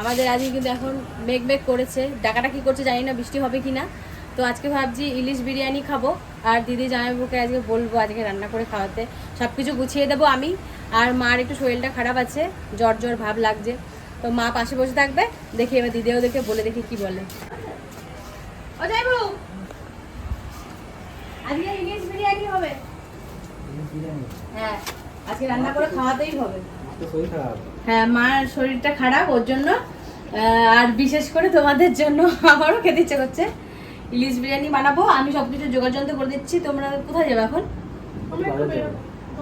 আমাদের আজকে কিন্তু এখন মেঘ মেঘ করেছে। ডাকাটা কি করছে জানি না বৃষ্টি হবে কি না তো আজকে ভাবছি ইলিশ বিরিয়ানি খাব। আর দিদি জামাইবাবুকে আজকে বলব আজকে রান্না করে খাওয়াতে। সব কিছু গুছিয়ে দেবো আমি। আর মার একটু শরীরটা খারাপ আছে জ্বর জ্বর ভাব লাগছে। তো মা পাশে বসে থাকবে দেখি এবার দিদিও দেখে বলে দেখি কি বলে। আজকে ইলিশ বিরিয়ানি হবে। হ্যাঁ আজকে রান্না করে খাওয়াতেই হবে। হ্যাঁ মার শরীরটা খারাপ ওর জন্য আর বিশেষ করে তোমাদের জন্য আমারও খেতে ইচ্ছে করছে। ইলিশ বিরিয়ানি বানাবো আমি সব কিছু যোগাযোগ করে দিচ্ছি। তোমরা কোথায় যাবে এখন?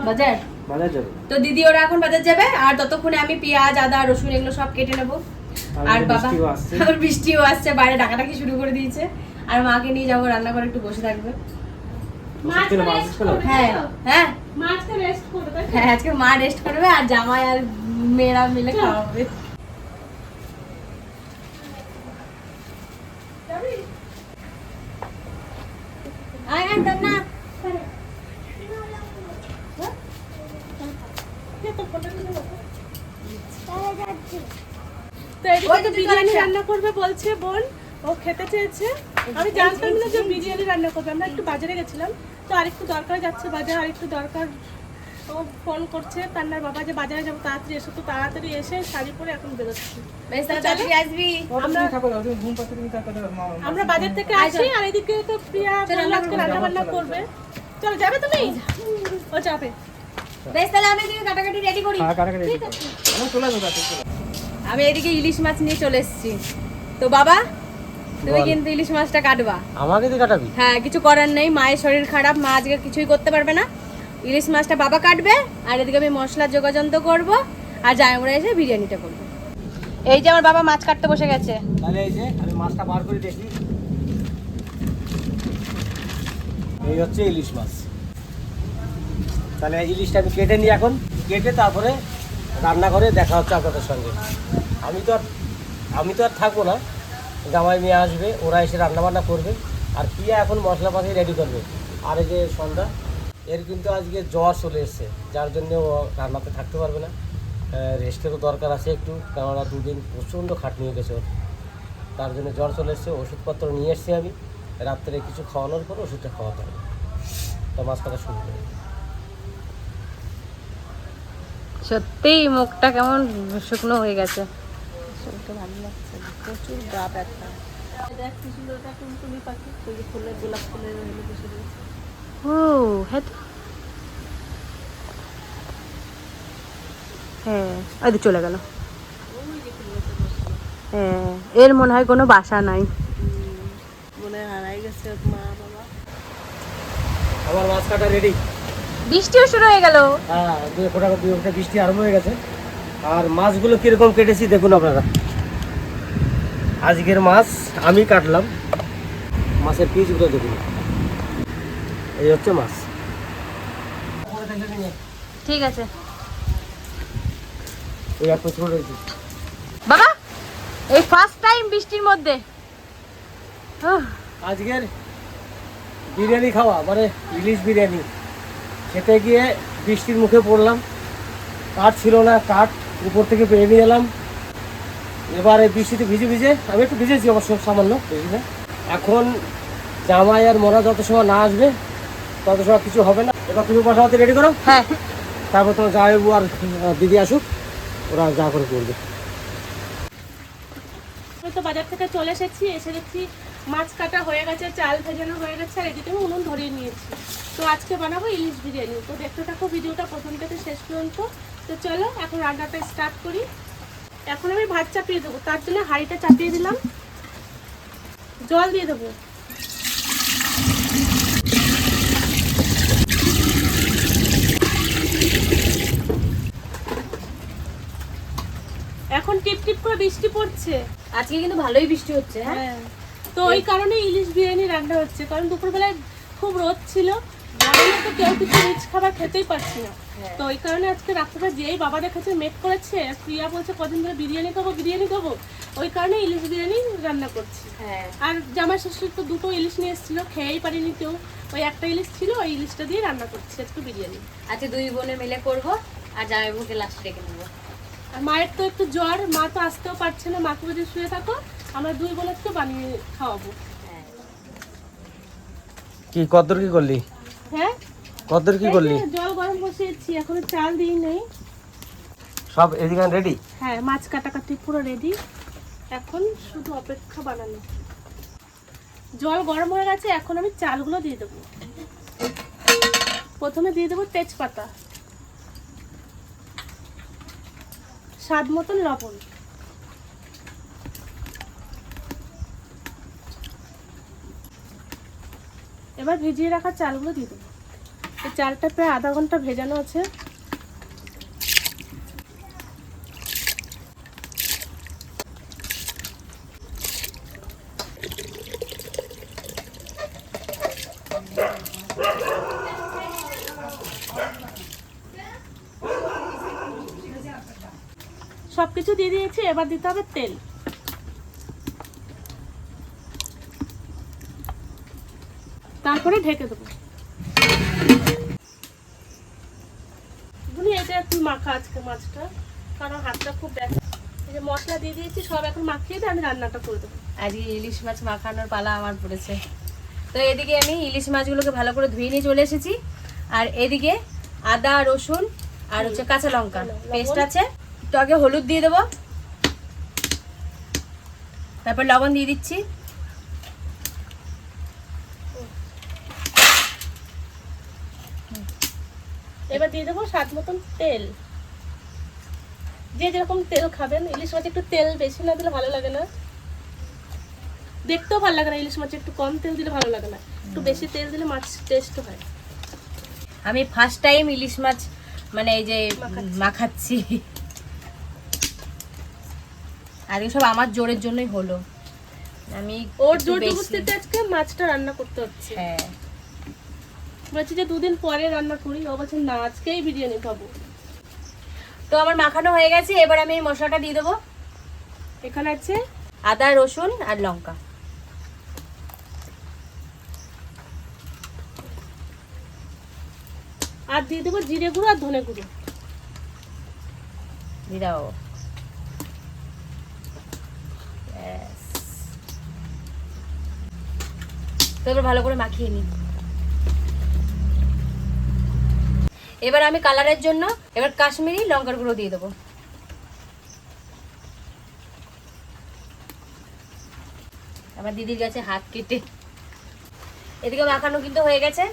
বাজার? বাজার তো দিদি ওরা এখন বাজার যাবে আর ততক্ষণে আমি পেঁয়াজ আদা রসুন এগুলো সব কেটে নেব। আর বাবা বৃষ্টিও আসছে। বৃষ্টিও আসছে বাইরে ডাকাডাকি শুরু করে দিয়েছে। আর মাকে নিয়ে যাব রান্না করে একটু বসে থাকবে? হ্যাঁ হ্যাঁ? হ্যাঁ আজকে মা রেস্ট করবে আর জামাই আর মেয়েরা মিলে খাওয়াবে বিরিয়ানি রান্না করবে বলছে বোন। ও খেতে চেয়েছে। আমি জানতাম না যে বিরিয়ানি রান্না করবে। আমরা একটু বাজারে গেছিলাম। তো আরেকটু দরকার যাচ্ছে বাজার আরেকটু দরকার ও ফোন করছে কান্নার বাবা যে বাজারে যাব তাড়াতাড়ি এসো তো তাড়াতাড়ি এসে শাড়ি পরে এখন বেরোচ্ছি। আমরা বাজার থেকে আসি আর এদিকে তো প্রিয়া রান্না বান্না করবে। চলো যাবে তুমি? ও যাবে। হ্যাঁ। আমি এদিকে ইলিশ মাছ নিয়ে চলে এসেছি। তো বাবা তুমি কিন্তু ইলিশ মাছটা কাটবা। আমাকে কাটাবি? হ্যাঁ কিছু করার নেই মায়ের শরীর খারাপ মা আজকে কিছুই করতে পারবে না। ইলিশ মাছটা বাবা কাটবে, আর এদিকে আমি মশলা যোগাযন্ত করব, আর জায়মরা এসে বিরিয়ানিটা করব। এই যে আমার বাবা মাছ কাটতে বসে গেছে। তাহলে এই যে, আমি মাছটা বার করে দেখি। এই হচ্ছে ইলিশ মাছ। তাহলে ইলিশটা আমি কেটে নিই এখন। কেটে তারপরে রান্না করে দেখা হচ্ছে আপনাদের সঙ্গে। আমি তো আর আমি তো আর থাকব না। জামাই মেয়ে আসবে, ওরা এসে রান্না বান্না করবে, আর পিয়া এখন মশলাপাতি রেডি করবে। আর এই যে সন্ধ্যা এর কিন্তু আজকে জ্বর চলে এসছে যার জন্য ও রান্নাতে থাকতে পারবে না। রেস্টেরও দরকার আছে একটু কেননা দুদিন প্রচণ্ড খাটনি হয়ে গেছে ওর। তার জন্য জ্বর চলে এসছে ওষুধপত্র নিয়ে এসছি আমি। রাত্রে কিছু খাওয়ানোর পর ওষুধটা খাওয়াতে হবে। তো মাছ কাটা শুরু করি সত্যিই মুখটা কেমন শুকনো হয়ে গেছে। শরীরটা ভালো লাগছে প্রচুর গা ব্যথা। দেখ কি সুন্দর একটা টুনটুনি পাখি ফুলের গোলাপ ফুলের ও হ্যাঁ তো। হ্যাঁ তো চলে গেল। হ্যাঁ এর মনে হয় কোনো বাসা নাই। মনে হয় হারাই গেছে মা বাবা। আমার মাছ কাটা রেডি বৃষ্টিও শুরু হয়ে গেল। হ্যাঁ দুই ফোটা দুই ফোটা বৃষ্টি আরম্ভ হয়ে গেছে। আর মাছগুলো কীরকম কেটেছি দেখুন আপনারা। আজকের মাছ আমি কাটলাম। মাছের পিসগুলো দেখুন। এই হচ্ছে মাছ। ঠিক আছে। বাবা এই ফার্স্ট টাইম বৃষ্টির মধ্যে। আজকের বিরিয়ানি খাওয়া মানে ইলিশ বিরিয়ানি। খেতে গিয়ে বৃষ্টির মুখে পড়লাম। কাঠ ছিল না কাঠ উপর থেকে পেয়ে নিয়ে এলাম। এবারে বৃষ্টিতে ভিজে ভিজে আমি একটু ভিজেছি অবশ্য সামান্য। এখন জামাই আর মরা যত সময় না আসবে তত সময় কিছু হবে না। এবার তুমি কথা হতে রেডি করো? হ্যাঁ। তারপর তোমার জামাইবু আর দিদি আসুক ওরা যা করে করবে। আমি তো বাজার থেকে চলে এসেছি এসে দেখছি মাছ কাটা হয়ে গেছে চাল ভেজানো হয়ে গেছে আর এদিকে আমি উনুন ধরিয়ে নিয়েছি। তো আজকে বানাবো ইলিশ বিরিয়ানি। তো দেখতে থাকো ভিডিওটা প্রথম থেকে শেষ পর্যন্ত। তো চলো এখন রান্নাটা স্টার্ট করি। এখন আমি ভাত চাপিয়ে দেবো। তার জন্য হাঁড়িটা চাপিয়ে দিলাম। জল দিয়ে দেবো। এখন টিপ টিপ করে বৃষ্টি পড়ছে। আজকে কিন্তু ভালোই বৃষ্টি হচ্ছে হ্যাঁ? হ্যাঁ। তো ওই কারণে ইলিশ বিরিয়ানি রান্না হচ্ছে কারণ দুপুরবেলায় খুব রোদ ছিল। তো কেউ কিছু রিচ খাবার খেতেই পারছি না। হ্যাঁ। তো ওই কারণে আজকে রাত্রে যেই বাবা দেখেছে মেক করেছে প্রিয়া বলছে কদিন ধরে বিরিয়ানি খাব বিরিয়ানি খাব। ওই কারণে ইলিশ বিরিয়ানি রান্না করছি। হ্যাঁ। আর জামাই ষষ্ঠীর তো দুটো ইলিশ নিয়ে এসেছিল খেয়েই পারিনি কেউ। ওই একটা ইলিশ ছিল ওই ইলিশটা দিয়ে রান্না করছি আজকে বিরিয়ানি। আজকে দুই বোনে মিলে করব আর জামাইবাবুকে লাস্টে রেখে নেব। আর মায়ের তো একটু জ্বর মা তো আসতেও পারছে না মাকে যদি শুয়ে থাকো আমরা দুই বোনকে বানিয়ে খাওয়াবো। কি কদ্দূর কি করলি? হ্যাঁ? কদ্দূর কি করলি? জল গরম বসিয়েছি এখনও চাল দিই নেই। সব এদিকে রেডি হ্যাঁ মাছ কাটাকাটি পুরো রেডি এখন শুধু অপেক্ষা বানানো। জল গরম হয়ে গেছে এখন আমি চালগুলো দিয়ে দেবো। প্রথমে দিয়ে দেবো তেজপাতা। স্বাদ মতন লবণ। এবার ভিজিয়ে রাখা চালগুলো দিয়ে দেবো। এই চালটা প্রায় আধা ঘণ্টা ভেজানো আছে। সবকিছু দিয়ে দিয়েছি এবার দিতে হবে তেল। তারপরে ঢেকে দেবো। এটা একটু মাখা আজকে মাছটা কারণ হাতটা খুব ব্যথা। এই যে মশলা দিয়ে দিয়েছি সব এখন মাখিয়ে দিয়ে আমি রান্নাটা করে দেবো। আজকে ইলিশ মাছ মাখানোর পালা আমার পড়েছে। তো এদিকে আমি ইলিশ মাছগুলোকে ভালো করে ধুয়ে নিয়ে চলে এসেছি। আর এদিকে আদা রসুন আর হচ্ছে কাঁচা লঙ্কা। পেস্ট আছে। তো আগে হলুদ দিয়ে দেবো। তারপর লবণ দিয়ে দিচ্ছি। এবার দিয়ে দেবো স্বাদ মতন তেল। যে যেরকম তেল খাবেন ইলিশ মাছে একটু তেল বেশি না দিলে ভালো লাগে না। দেখতেও ভালো লাগে না ইলিশ মাছে একটু কম তেল দিলে ভালো লাগে না। একটু বেশি তেল দিলে মাছ টেস্ট হয়। আমি ফার্স্ট টাইম ইলিশ মাছ মানে এই যে মাখাচ্ছি। আজকে সব আমার জোরের জন্যই হলো। আমি ওর জোর বেশি- আজকে মাছটা রান্না করতে হচ্ছে। হ্যাঁ। বলছি যে দুদিন পরে রান্না করি ও বলছে না আজকেই বিরিয়ানি খাব। তো আমার মাখানো হয়ে গেছে এবার আমি এই মশলাটা দিয়ে দেবো। এখানে আছে? আদা রসুন আর লঙ্কা। আর দিয়ে দেবো জিরে গুঁড়ো আর ধনে গুঁড়ো। দিয়ে দাও। তো ভালো করে মাখিয়ে নিই এবার আমি কালারের জন্য এবার কাশ্মীরি লঙ্কার গুঁড়ো দিয়ে দেবো। আমার দিদির কাছে হাত কেটে। এদিকে মাখানো কিন্তু হয়ে গেছে।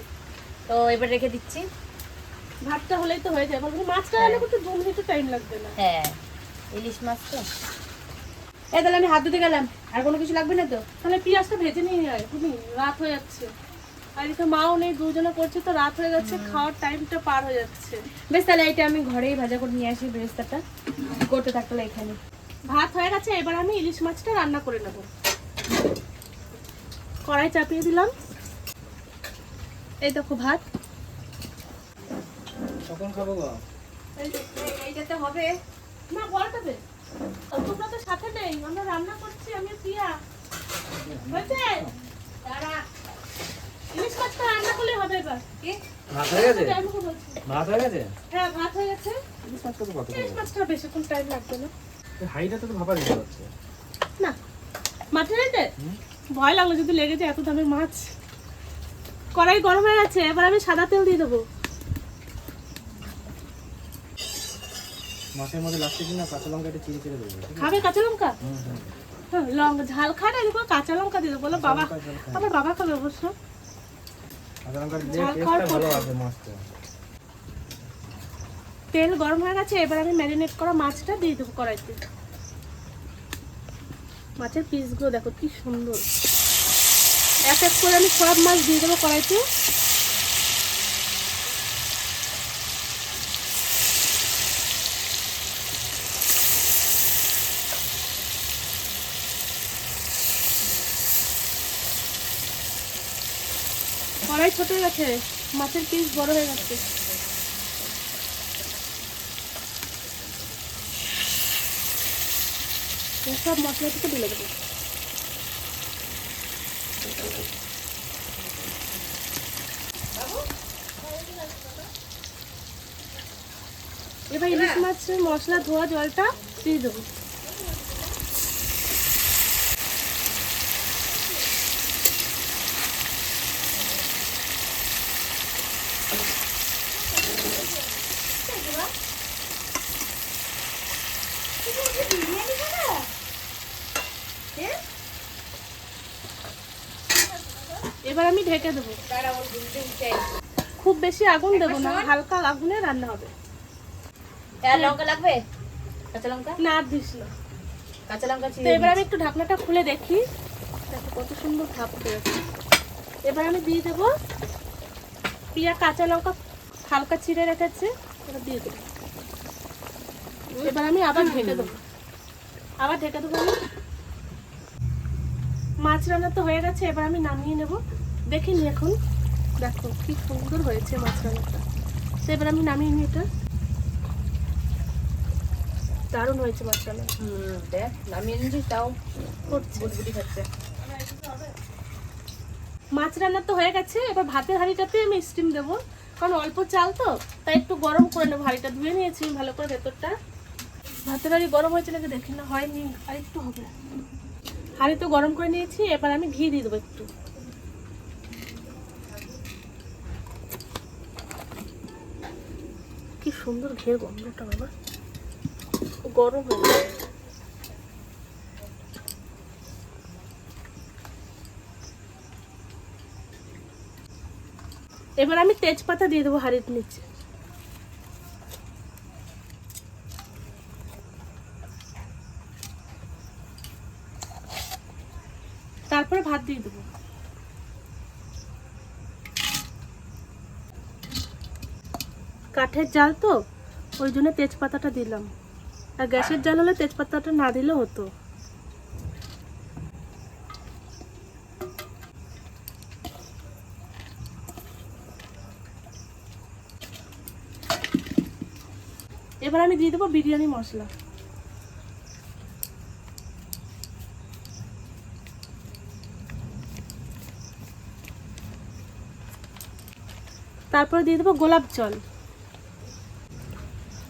তো এবার রেখে দিচ্ছি। ভাতটা হলেই তো হয়ে যায় বলব মাছটা রান্না করতে দু মিনিটও টাইম লাগবে না। হ্যাঁ ইলিশ মাছ তো। এই তাহলে আমি হাত ধুতে গেলাম। আর কোনো কিছু লাগবে না তো? তাহলে পেঁয়াজটা ভেজে নিয়ে যায় তুমি রাত হয়ে যাচ্ছে। আর এদিকে মাও নেই দুজনে করছে তো রাত হয়ে যাচ্ছে খাওয়ার টাইমটা পার হয়ে যাচ্ছে। বেশ তাহলে এটা আমি ঘরেই ভাজা করে নিয়ে আসি বেরেস্তাটা। করতে থাকতো এখানে। ভাত হয়ে গেছে এবার আমি ইলিশ মাছটা রান্না করে নেব। কড়াই চাপিয়ে দিলাম। এই দেখো ভাত। কখন খাব গো? এইটাতে হবে। না বলটাবে তোমরা তো সাথে নেই আমরা রান্না করছি আমি প্রিয়া হয়েছে দাঁড়া ইলিশ মাছটা রান্না করলে হবে এবার কি? ভাত হয়ে গেছে? ভাত হয়ে গেছে? হ্যাঁ ভাত হয়ে গেছে। মাছটা তো কত ইলিশ মাছটা বেশিক্ষণ টাইম লাগবে না। হাইটা তো ভাবা দিতে হচ্ছে। না মাঠে রেটে ভয় লাগল যদি লেগে যায় এত দামের মাছ। কড়াই গরম হয়ে গেছে এবার আমি সাদা তেল দিয়ে দেবো। মাছের মধ্যে লাস্টে কিনা? কাঁচা লঙ্কা একটা চিড়ে চিড়ে দেবো খাবে কাঁচা লঙ্কা? হ্যাঁ লঙ্কা ঝাল এরকম কাঁচা লঙ্কা দিয়ে দেবো। বাবা। আমার বাবা খাবে অবশ্য কাঁচা লঙ্কা ঝাল খাওয়ার পর আছে মাছটা তেল গরম হয়ে গেছে এবার আমি ম্যারিনেট করা মাছটা দিয়ে দেবো কড়াইতে। মাছের পিসগুলো দেখো কি সুন্দর। এক এক করে আমি সব মাছ দিয়ে দেবো কড়াইতে। কড়াই ছোট হয়ে গেছে। মাছের পিস বড় হয়ে গেছে। সব থেকে ঢেলে দেবো। এবার ইলিশ মাছের মশলা ধোয়া জলটা দিয়ে দেবো। এবার আমি ঢেকে দেবো। খুব বেশি আগুন দেবো না হালকা আগুনে রান্না হবে। লঙ্কা লাগবে? কাঁচা লঙ্কা? না দিস না। কাঁচা লঙ্কা তো এবার আমি একটু ঢাকনাটা খুলে দেখি। দেখো কত সুন্দর পেয়েছে এবার আমি দিয়ে দেবো পিয়া কাঁচা লঙ্কা হালকা চিড়ে রেখেছে দিয়ে দেবো। এবার আমি আবার ঢেকে দেবো। আবার ঢেকে দেবো আমি। মাছ রান্না তো হয়ে গেছে এবার আমি নামিয়ে নেব। দেখিনি এখন দেখো কি সুন্দর হয়েছে মাছ রান্নাটা। তো এবার আমি নামিয়ে নিই এটা। দারুণ হয়েছে মাছ রান্না। হুম দেখ নামিয়ে নিয়েছিস তাও। করছি। বুটবুটি খাচ্ছে। মাছ রান্না তো হয়ে গেছে এবার ভাতের হাঁড়িটাতে আমি স্টিম দেবো। কারণ অল্প চাল তো তাই একটু গরম করে নেব। হাঁড়িটা ধুয়ে নিয়েছি ভালো করে ভেতরটা। ভাতের হাঁড়ি গরম হয়েছে নাকি দেখি না হয়নি আর একটু হবে। হাঁড়ি তো গরম করে নিয়েছি, এবার আমি ঘি দিয়ে দেবো একটু। কি সুন্দর ঘের গন্ধটা, বাবা। গরম হয়ে এবার আমি তেজপাতা দিয়ে দেবো হাঁড়ির নিচে তারপরে ভাত দিয়ে দেবো কাঠের জাল তো, ওই জন্য তেজপাতাটা দিলাম। আর গ্যাসের জাল হলে তেজপাতাটা না দিলে হতো। এবার আমি দিয়ে দেবো বিরিয়ানি মশলা। তারপরে দিয়ে দেবো গোলাপ জল।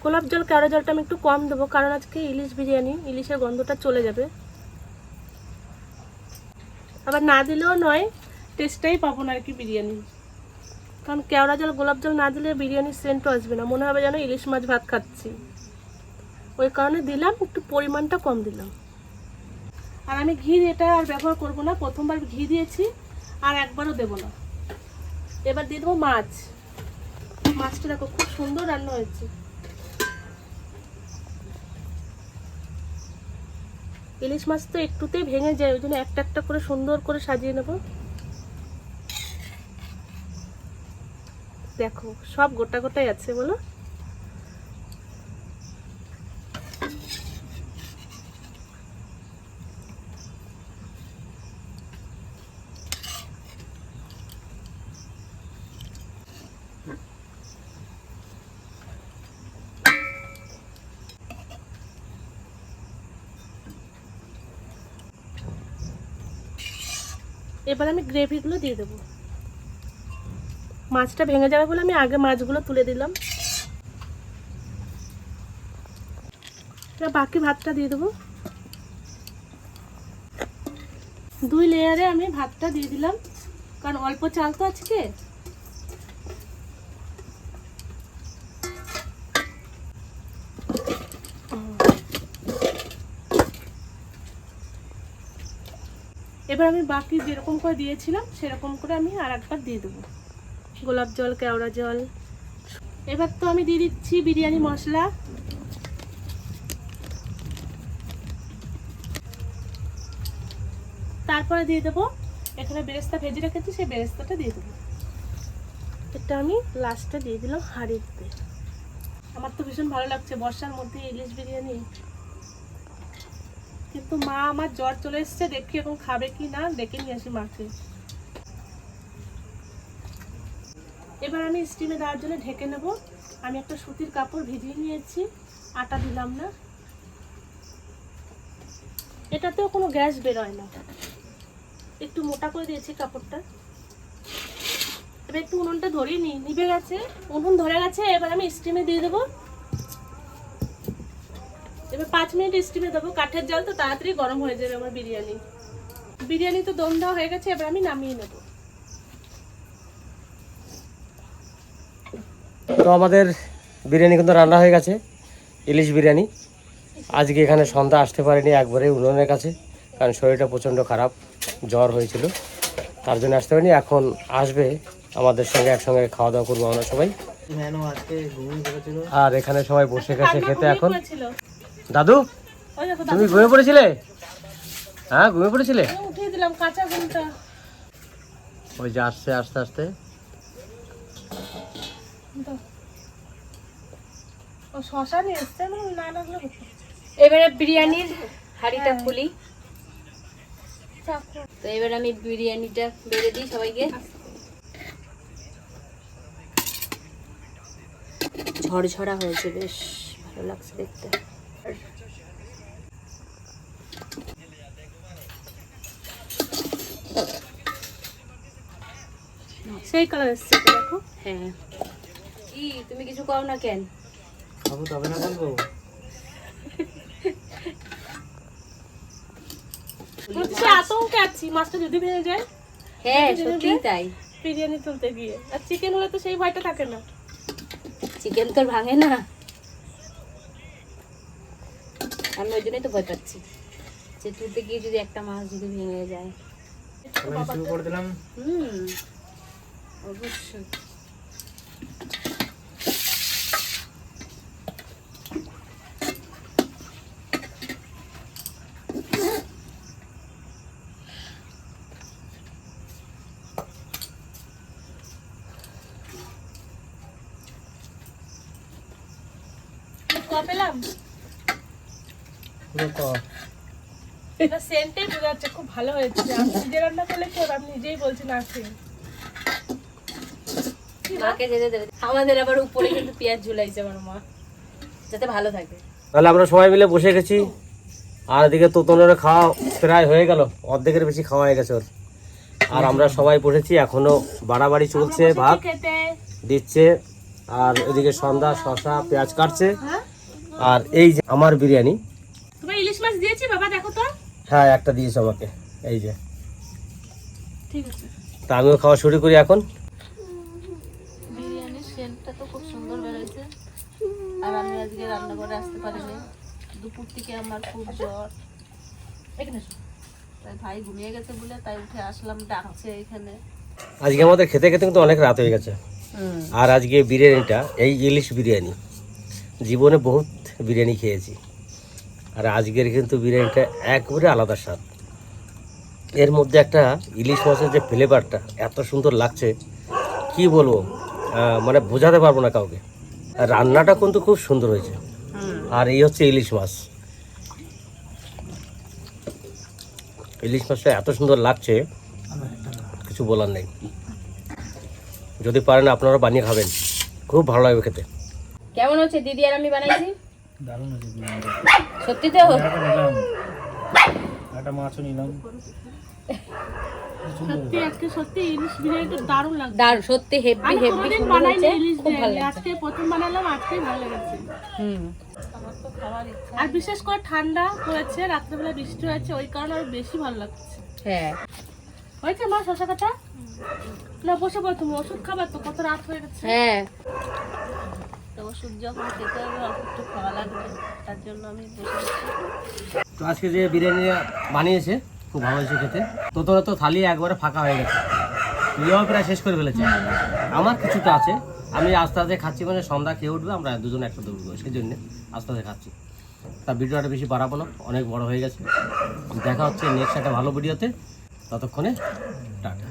গোলাপ জল কেওড়া জলটা আমি একটু কম দেবো, কারণ আজকে ইলিশ বিরিয়ানি, ইলিশের গন্ধটা চলে যাবে। আবার না দিলেও নয় টেস্টটাই পাবো না আর কি বিরিয়ানি। কারণ কেওড়া জল, গোলাপ জল না দিলে বিরিয়ানির সেন্টও আসবে না, মনে হবে যেন ইলিশ মাছ ভাত খাচ্ছি। ওই কারণে দিলাম, একটু পরিমাণটা কম দিলাম। আর আমি ঘি এটা আর ব্যবহার করব না, প্রথমবার ঘি দিয়েছি, আর একবারও দেবো না। এবার দিয়ে দেবো মাছ। মাছটা দেখো, খুব সুন্দর রান্না হয়েছে। ইলিশ মাছ তো একটুতেই ভেঙে যায়, ওই জন্য একটা একটা করে সুন্দর করে সাজিয়ে নেব। দেখো, সব গোটা গোটাই আছে বলো। এবার আমি গ্রেভিগুলো দিয়ে দেবো। মাছটা ভেঙে যাবে বলে আমি আগে মাছগুলো তুলে দিলাম। এবার বাকি ভাতটা দিয়ে দেবো। দুই লেয়ারে আমি ভাতটা দিয়ে দিলাম। কারণ অল্প চাল তো আজকে। এবার আমি বাকি যেরকম করে দিয়েছিলাম, সেরকম করে আমি আর একবার দিয়ে দেবো। গোলাপ জল, কেওড়া জল। এবার তো আমি দিয়ে দিচ্ছি বিরিয়ানি মশলা। তারপরে দিয়ে দেবো, এখানে বেরেস্তা ভেজে রেখেছি, সেই বেরেস্তাটা দিয়ে দেবো। এটা আমি লাস্টে দিয়ে দিলাম হাঁড়িতে আমার তো ভীষণ ভালো লাগছে বর্ষার মধ্যে ইলিশ বিরিয়ানি। কিন্তু মা আমার জ্বর চলে এসছে, দেখি এখন খাবে কি না, ডেকে নিয়ে আসি মাকে। এবার আমি স্টিমে দেওয়ার জন্য ঢেকে নেব। আমি একটা সুতির কাপড় ভিজিয়ে নিয়েছি, আটা দিলাম না। এটাতেও কোনো গ্যাস বেরোয় না। একটু মোটা করে দিয়েছি কাপড়টা। এবার একটু উনুনটা ধরিয়ে নিই নিভে গেছে। উনুন ধরে গেছে, এবার আমি স্টিমে দিয়ে দেবো। এবার পাঁচ মিনিট স্টিমে দেবো। কাঠের জল তো তাড়াতাড়ি গরম হয়ে যাবে আমার বিরিয়ানি। বিরিয়ানি তো দম দেওয়া হয়ে গেছে এবার আমি নামিয়ে নেব। তো আমাদের বিরিয়ানি কিন্তু রান্না হয়ে গেছে ইলিশ বিরিয়ানি। আজকে এখানে সন্ধ্যা আসতে পারিনি একবারে উনুনের কাছে কারণ শরীরটা প্রচণ্ড খারাপ জ্বর হয়েছিল। তার জন্য আসতে পারিনি এখন আসবে আমাদের সঙ্গে একসঙ্গে খাওয়া দাওয়া করব আমরা সবাই। আর এখানে সবাই বসে গেছে খেতে এখন। দাদু তুমি দাদু। ঘুমিয়ে পড়েছিলে? হ্যাঁ ঘুমিয়ে পড়েছিলে? উঠিয়ে দিলাম কাঁচা ঘুমটা। ওই যে আসছে আস্তে আস্তে। এবারে বিরিয়ানির হাঁড়িটা খুলি। তো এবার আমি বিরিয়ানিটা বেড়ে দিই সবাইকে। ঝরঝরা হয়েছে বেশ ভালো লাগছে দেখতে। সেই কালার এসছে দেখো। হ্যাঁ। কি তুমি কিছু কও না কেন? খাব তবে না বলব? হচ্ছে আতঙ্কে আছি মাছটা যদি ভেঙে যায় হ্যাঁ সত্যি তাই। বিরিয়ানি তুলতে গিয়ে। আর চিকেন হলে তো সেই ভয়টা থাকে না। চিকেন তো আর ভাঙে না। আমি ওই জন্যই তো ভয় পাচ্ছি যে তুলতে গিয়ে যদি একটা মাছ যদি ভেঙে যায়। শুরু করে দিলাম। হুম। অবশ্যই। পেলাম? এটা সেন্টে বোঝা যাচ্ছে খুব ভালো হয়েছে। আমি নিজে রান্না করলে? আমি নিজেই বলছি না খেয়ে। মাকে যেতে দেবে। আমাদের আবার উপরে কিন্তু পেঁয়াজ ঝুলাইছে আমার মা। যাতে ভালো থাকে। তাহলে আমরা সবাই মিলে বসে গেছি। আর এদিকে তোতনের খাওয়া প্রায় হয়ে গেল। অর্ধেকের বেশি খাওয়া হয়ে গেছে ওর। আর আমরা সবাই বসেছি এখনও বাড়াবাড়ি চলছে ভাত দিচ্ছে। আর এদিকে সন্ধ্যা শশা পেঁয়াজ কাটছে। হ্যাঁ? আর এই যে আমার বিরিয়ানি। তোমার ইলিশ মাছ দিয়েছি বাবা দেখো তো। হ্যাঁ একটা দিয়েছে আমাকে। এই যে। ঠিক আছে। তা আমিও খাওয়া শুরু করি এখন বিরিয়ানির সেন্টটা তো খুব সুন্দর বেরোয়েছে আর আমি আজকে রান্না করে আসতে পারিনি। দুপুর থেকে আমার খুব জ্বর। এখানে তাই ভাই ঘুমিয়ে গেছে বলে তাই উঠে আসলাম ডাকছে এখানে। আজকে আমাদের খেতে খেতে কিন্তু অনেক রাত হয়ে গেছে। আর আজকে বিরিয়ানিটা এই ইলিশ বিরিয়ানি। জীবনে বহুত বিরিয়ানি খেয়েছি। আর আজকের কিন্তু বিরিয়ানিটা একবারে আলাদা স্বাদ। এর মধ্যে একটা ইলিশ মাছের যে ফ্লেভারটা এত সুন্দর লাগছে। কি বলব? মানে বোঝাতে পারব না কাউকে। রান্নাটা কিন্তু খুব সুন্দর হয়েছে। আর এই হচ্ছে ইলিশ মাছ। ইলিশ মাছটা এত সুন্দর লাগছে কিছু বলার নেই। যদি পারেন আপনারা বানিয়ে খাবেন। খুব ভালো লাগবে খেতে। কেমন হচ্ছে? দিদি আর আমি বানাইছি। সত্যি তো? একটা মাছও নিলাম। সত্যি আজকে সত্যি ইলিশ বিরিয়ানিটা দারুণ লাগছে। দারুণ সত্যি হেভি হেভি কোনোদিন বানাইনি ইলিশ বিরিয়ানি আজকে প্রথম বানালাম আজকেই ভালো লেগেছে। হুম। আমার তো খাওয়ার ইচ্ছা আর বিশেষ করে ঠান্ডা হয়েছে রাত্রেবেলা বৃষ্টি হয়েছে ওই কারণে আরও বেশি ভালো লাগছে। হ্যাঁ। হয়েছে মা শশা কাটা? না বসে পড়ো তুমি ওষুধ খাবার তো কত রাত হয়ে গেছে। হ্যাঁ। তো ওষুধ যখন খেতে হবে অল্প একটু খাওয়া লাগবে তার জন্য আমি বসে তো আজকে যে বিরিয়ানি বানিয়েছে খুব ভালো হয়েছে খেতে। তো তোরা তো থালি একবারে ফাঁকা হয়ে গেছে। তুইও প্রায় শেষ করে ফেলেছে। আমার কিছুটা আছে। আমি আস্তে আস্তে খাচ্ছি মানে সন্ধ্যা খেয়ে উঠবে, আমরা দুজন একটা উঠবো সেই জন্যে আস্তে আস্তে খাচ্ছি। তা ভিডিওটা বেশি বাড়াবো না, অনেক বড় হয়ে গেছে। দেখা হচ্ছে নেক্সট একটা ভালো ভিডিওতে। ততক্ষণে টাটা।